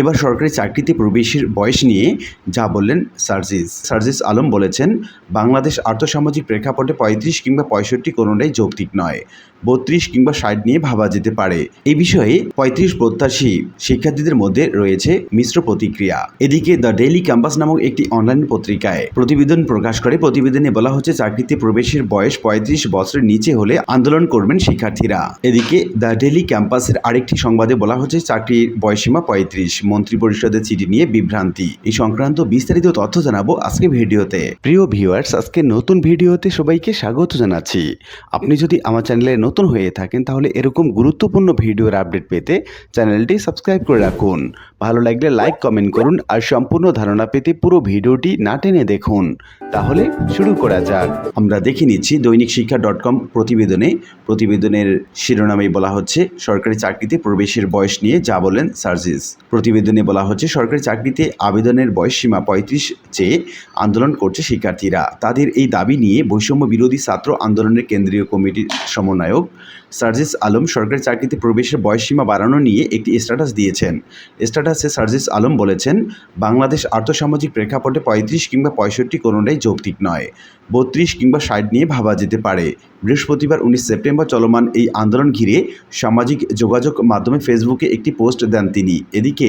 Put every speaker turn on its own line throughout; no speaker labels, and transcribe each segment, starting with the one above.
এবার সরকারি চাকরিতে প্রবেশের বয়স নিয়ে যা বললেন সার্জিস। সার্জিস আলম বলেছেন, বাংলাদেশ আর্থসামাজিক প্রেক্ষাপটে পঁয়ত্রিশ কিংবা পঁয়ষট্টি কোনোটাই যৌক্তিক নয়, বত্রিশ কিংবা ষাট নিয়ে ভাবা যেতে পারে। এই বিষয়ে পঁয়ত্রিশ প্রত্যাশী শিক্ষার্থীদের মধ্যে রয়েছে মিশ্র প্রতিক্রিয়া। এদিকে দ্য ডেইলি ক্যাম্পাস নামক একটি অনলাইন পত্রিকায় প্রতিবেদন প্রকাশ করে, প্রতিবেদনে বলা হচ্ছে, চাকরিতে প্রবেশের বয়স পঁয়ত্রিশ বছরের নিচে হলে আন্দোলন করবেন শিক্ষার্থীরা। এদিকে দ্য ডেইলি ক্যাম্পাসের আরেকটি সংবাদে বলা হচ্ছে, চাকরির বয়সীমা পঁয়ত্রিশ। মন্ত্রী পরিষদের চিঠি নিয়ে বিভ্রান্তি। এই সংক্রান্ত বিস্তারিত তথ্য জানাব আজকে ভিডিওতে। প্রিয় ভিউয়ার্স, আজকে নতুন ভিডিওতে সবাইকে স্বাগত জানাচ্ছি। আপনি যদি আমার চ্যানেলে নতুন হয়ে থাকেন, তাহলে এরকম গুরুত্বপূর্ণ ভিডিওর আপডেট পেতে চ্যানেলটি সাবস্ক্রাইব করে রাখুন। ভালো লাগলে লাইক, কমেন্ট করুন আর সম্পূর্ণ ধারণা পেতে পুরো ভিডিওটি না টেনে দেখুন। তাহলে শুরু করা যাক। আমরা দেখে নিচ্ছি দৈনিক শিক্ষা ডট কম প্রতিবেদনে। প্রতিবেদনের শিরোনামে বলা হচ্ছে, সরকারি চাকরিতে প্রবেশের বয়স নিয়ে যা বলেন সার্জিস। প্রতিবেদনে বলা হচ্ছে, সরকারি চাকরিতে আবেদনের বয়স সীমা পঁয়ত্রিশ চেয়ে আন্দোলন করছে শিক্ষার্থীরা, তাদের এই দাবি নিয়ে বৈষম্য বিরোধী ছাত্র আন্দোলনের কেন্দ্রীয় কমিটির সমন্বয়ক সার্জিস আলম সরকারি চাকরিতে প্রবেশের বয়সসীমা বাড়ানো নিয়ে একটি স্ট্যাটাস দিয়েছেন। স্ট্যাটাসে সার্জিস আলম বলেছেন, বাংলাদেশ আর্থসামাজিক প্রেক্ষাপটে পঁয়ত্রিশ কিংবা পঁয়ষট্টি কোনোটাই যৌক্তিক নয়। বত্রিশ কিংবা ষাট নিয়ে ভাবা যেতে পারে। বৃহস্পতিবার উনিশ সেপ্টেম্বর চলমান এই আন্দোলন ঘিরে সামাজিক যোগাযোগ মাধ্যমে ফেসবুকে একটি পোস্ট দেন তিনি। এদিকে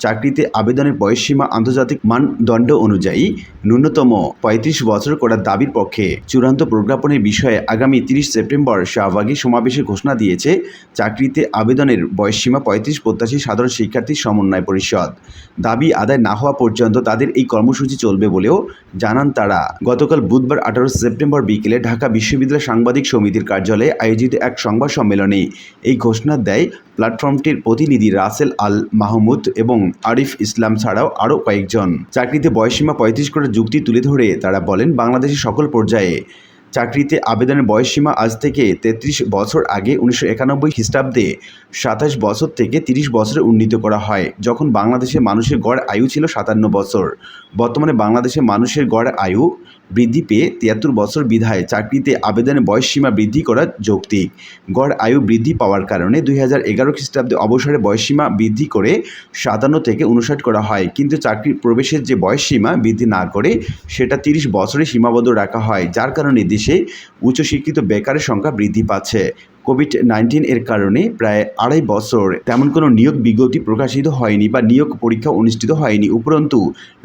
চাকরিতে আবেদনের বয়সসীমা আন্তর্জাতিক মানদণ্ড অনুযায়ী ন্যূনতম পঁয়ত্রিশ বছর করার দাবির পক্ষে চূড়ান্ত প্রজ্ঞাপনের বিষয়ে আগামী তিরিশ সেপ্টেম্বর শাহবাগী সমাবেশে ঘোষণা দিয়েছে চাকরিতে আবেদনের বয়সসীমা পঁয়ত্রিশ প্রত্যাশী সাধারণ শিক্ষার্থী সমন্বয় পরিষদ। দাবি আদায় না হওয়া পর্যন্ত তাদের এই কর্মসূচি চলবে বলেও জানান তারা। গতকাল বুধবার আঠারো সেপ্টেম্বর বিকেলে ঢাকা বিশ্ববিদ্যালয় সাংবাদিক সমিতির কার্যালয়ে আয়োজিত এক সংবাদ সম্মেলনে এই ঘোষণা দেয় প্ল্যাটফর্মটির প্রতিনিধি রাসেল আল মাহমুদ এবং আরিফ ইসলাম ছাড়াও আরও কয়েকজন। চাকরিতে বয়সীমা পঁয়ত্রিশ করার যুক্তি তুলে ধরে তারা বলেন, বাংলাদেশের সকল পর্যায়ে চাকরিতে আবেদনের বয়সসীমা আজ থেকে তেত্রিশ বছর আগে উনিশশো একানব্বই খ্রিস্টাব্দে সাতাশ বছর থেকে তিরিশ বছরে উন্নীত করা হয়, যখন বাংলাদেশের মানুষের গড় আয়ু ছিল সাতান্ন বছর। বর্তমানে বাংলাদেশের মানুষের গড় আয়ু বৃদ্ধি পেয়ে তিয়াত্তর বছর বিধায় চাকরিতে আবেদনের বয়সসীমা বৃদ্ধি করা যৌক্তিক। গড় আয়ু বৃদ্ধি পাওয়ার কারণে দুই হাজার এগারো খ্রিস্টাব্দে অবসরে বয়সসীমা বৃদ্ধি করে সাতান্ন থেকে উনষাট করা হয়, কিন্তু চাকরির প্রবেশের যে বয়সসীমা বৃদ্ধি না করে সেটা তিরিশ বছরে সীমাবদ্ধ রাখা হয়, যার কারণে দেশে উচ্চশিক্ষিত বেকারের সংখ্যা বৃদ্ধি পাচ্ছে। কোভিড নাইন্টিন এর কারণে প্রায় আড়াই বছর তেমন কোনো নিয়োগ বিজ্ঞপ্তি প্রকাশিত হয়নি বা নিয়োগ পরীক্ষা অনুষ্ঠিত হয়নি। উপরন্তু,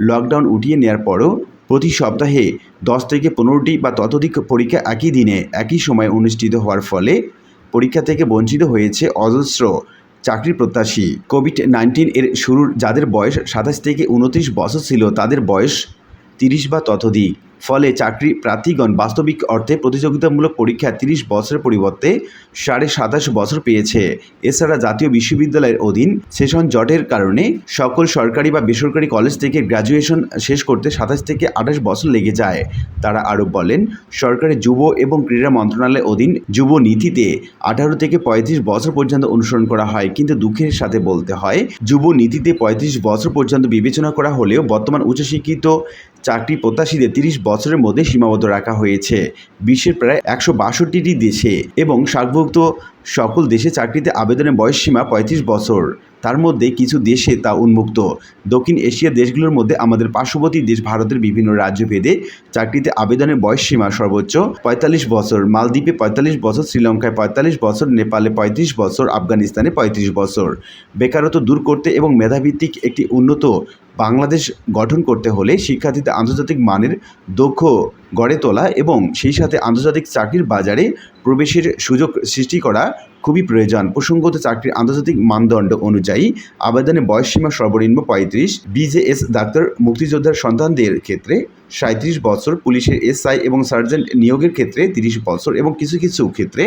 লকডাউন উঠিয়ে নেওয়ার পরও প্রতি সপ্তাহে দশ থেকে পনেরোটি বা ততোধিক পরীক্ষা একই দিনে, একই সময়ে অনুষ্ঠিত হওয়ার ফলে পরীক্ষা থেকে বঞ্চিত হয়েছে অজস্র চাকরি প্রত্যাশী। কোভিড নাইন্টিন এর শুরুর যাদের বয়স সাতাশ থেকে উনত্রিশ বছর ছিল, তাদের বয়স তিরিশ বা ততোধিক। ফলে চাকরি প্রার্থীগণ বাস্তবিক অর্থে প্রতিযোগিতামূলক পরীক্ষা তিরিশ বছরের পরিবর্তে সাড়ে সাতাশ বছর পেয়েছে। এছাড়া জাতীয় বিশ্ববিদ্যালয়ের অধীন সেশন জটের কারণে সকল সরকারি বা বেসরকারি কলেজ থেকে গ্র্যাজুয়েশন শেষ করতে সাতাশ থেকে আঠাশ বছর লেগে যায়। তারা আরও বলেন, সরকারি যুব এবং ক্রীড়া মন্ত্রণালয়ের অধীন যুব নীতিতে আঠারো থেকে পঁয়ত্রিশ বছর পর্যন্ত অনুসরণ করা হয়। কিন্তু দুঃখের সাথে বলতে হয়, যুব নীতিতে পঁয়ত্রিশ বছর পর্যন্ত বিবেচনা করা হলেও বর্তমান উচ্চশিক্ষিত চাকরি প্রত্যাশীদের তিরিশ বছরের মধ্যে সীমাবদ্ধ রাখা হয়েছে। বিশ্বের প্রায় একশো বাষট্টিটি দেশে এবং সার্কভুক্ত সকল দেশে চাকরিতে আবেদনের বয়সসীমা পঁয়ত্রিশ বছর। তার মধ্যে কিছু দেশে তা উন্মুক্ত। দক্ষিণ এশিয়ার দেশগুলোর মধ্যে আমাদের পার্শ্ববর্তী দেশ ভারতের বিভিন্ন রাজ্য ভেদে চাকরিতে আবেদনের বয়সসীমা সর্বোচ্চ পঁয়তাল্লিশ বছর। মালদ্বীপে পঁয়তাল্লিশ বছর, শ্রীলঙ্কায় পঁয়তাল্লিশ বছর, নেপালে পঁয়ত্রিশ বছর, আফগানিস্তানে পঁয়ত্রিশ বছর। বেকারত্ব দূর করতে এবং মেধাভিত্তিক একটি উন্নত বাংলাদেশ গঠন করতে হলে শিক্ষার্থীদের আন্তর্জাতিক মানের দক্ষ গড়ে তোলা এবং সেই সাথে আন্তর্জাতিক চাকরির বাজারে প্রবেশের সুযোগ সৃষ্টি করা খুবই প্রয়োজন। প্রসঙ্গত চাকরির আন্তর্জাতিক মানদণ্ড অনুযায়ী আবেদনের বয়সসীমা সর্বনিম্ন পঁয়ত্রিশ। বিজেএস ডাক্তার, মুক্তিযোদ্ধার সন্তানদের ক্ষেত্রে সাঁত্রিশ বছর, পুলিশের এসআই এবং সার্জেন্ট নিয়োগের ক্ষেত্রে তিরিশ বছর এবং কিছু কিছু ক্ষেত্রে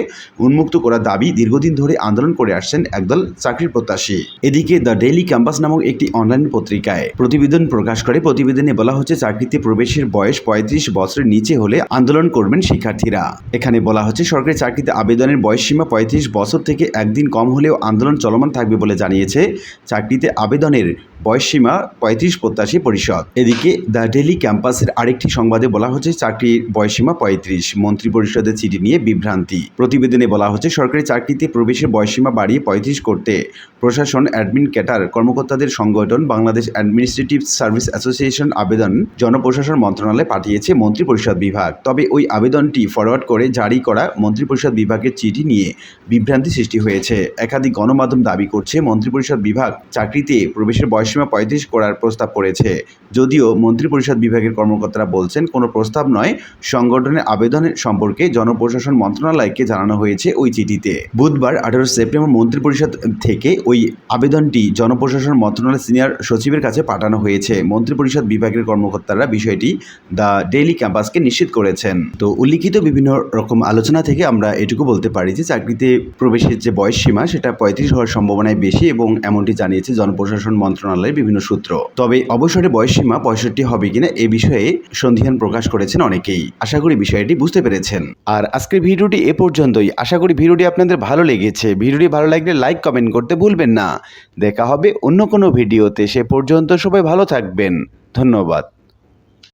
উন্মুক্ত করার দাবি দীর্ঘদিন ধরে আন্দোলন করে আসছেন একদল চাকরির প্রত্যাশী। এদিকে দ্য ডেইলি ক্যাম্পাস নামক একটি অনলাইন পত্রিকায় প্রতিবেদন প্রকাশ করে। প্রতিবেদনে বলা হচ্ছে, চাকরিতে প্রবেশের বয়স পঁয়ত্রিশ বছরের নিচে হলে আন্দোলন করবেন শিক্ষার্থীরা। এখানে বলা হচ্ছে, সরকারি চাকরিতে আবেদনের বয়সসীমা পঁয়ত্রিশ বছর থেকে একদিন কম হলেও আন্দোলন চলমান থাকবে বলে জানিয়েছে চাকরিতে আবেদনের বয়সসীমা পঁয়ত্রিশ প্রত্যাশী পরিষদ। এদিকে দ্য ডেলি ক্যাম্পাসের আরেকটি সংবাদে বলা হচ্ছে, চাকরির বয়সসীমা পঁয়ত্রিশ। মন্ত্রী পরিষদের চিঠি নিয়ে বিভ্রান্তি। প্রতিবেদনে বলা হচ্ছে, সরকারি চাকরিতে প্রবেশের বয়সসীমা বাড়িয়ে পঁয়ত্রিশ করতে প্রশাসন, অ্যাডমিন ক্যাটার, কর্মকর্তাদের সংগঠন, বাংলাদেশ অ্যাডমিনিস্ট্রেটিভ সার্ভিস অ্যাসোসিয়েশন আবেদন জনপ্রশাসন মন্ত্রণালয়ে পাঠিয়েছে মন্ত্রিপরিষদ বিভাগ। তবে ওই আবেদনটি ফরওয়ার্ড করে জারি করা মন্ত্রিপরিষদ বিভাগের চিঠি নিয়ে বিভ্রান্তি সৃষ্টি হয়েছে। একাধিক গণমাধ্যম দাবি করছে, মন্ত্রিপরিষদ বিভাগ চাকরিতে প্রবেশের বয়সসীমা পঁয়ত্রিশ করার প্রস্তাব করেছে। যদিও মন্ত্রিপরিষদ বিভাগের কর্মকর্তারা বলছেন, কোনো প্রস্তাব নয়, সংগঠনের আবেদনের সম্পর্কে জনপ্রশাসন মন্ত্রণালয়কে জানানো হয়েছে ওই চিঠিতে। বুধবার আঠারো সেপ্টেম্বর মন্ত্রিপরিষদ থেকে ওই আবেদনটি জনপ্রশাসন মন্ত্রণালয় সিনিয়র সচিবের কাছে পাঠানো হয়েছে। মন্ত্রিপরিষদ বিভাগের কর্মকর্তারা বিষয়টি দ্য ডেইলি ক্যাম্পাসকে নিশ্চিত করেছেন। তো উল্লিখিত বিভিন্ন রকম আলোচনা থেকে আমরা এটুকু বলতে পারি যে, চাকরিতে প্রবেশের যে বয়স সীমা সেটা পঁয়ত্রিশ হওয়ার সম্ভাবনায় বেশি এবং এমনটি জানিয়েছে জনপ্রশাসন মন্ত্রণালয়ের বিভিন্ন সূত্র। তবে অবসরে বয়সীমা পঁয়ষট্টি হবে কিনা এ বিষয়ে সন্ধিহান প্রকাশ করেছেন অনেকেই। আশা করি বিষয়টি বুঝতে পেরেছেন। আর আজকের ভিডিওটি এ পর্যন্তই। আশা করি ভিডিওটি আপনাদের ভালো লেগেছে। ভিডিওটি ভালো লাগলে লাইক, কমেন্ট করতে ভুলবেন না। দেখা হবে অন্য কোনো ভিডিওতে। সে পর্যন্ত সবাই ভালো থাকবেন। ধন্যবাদ।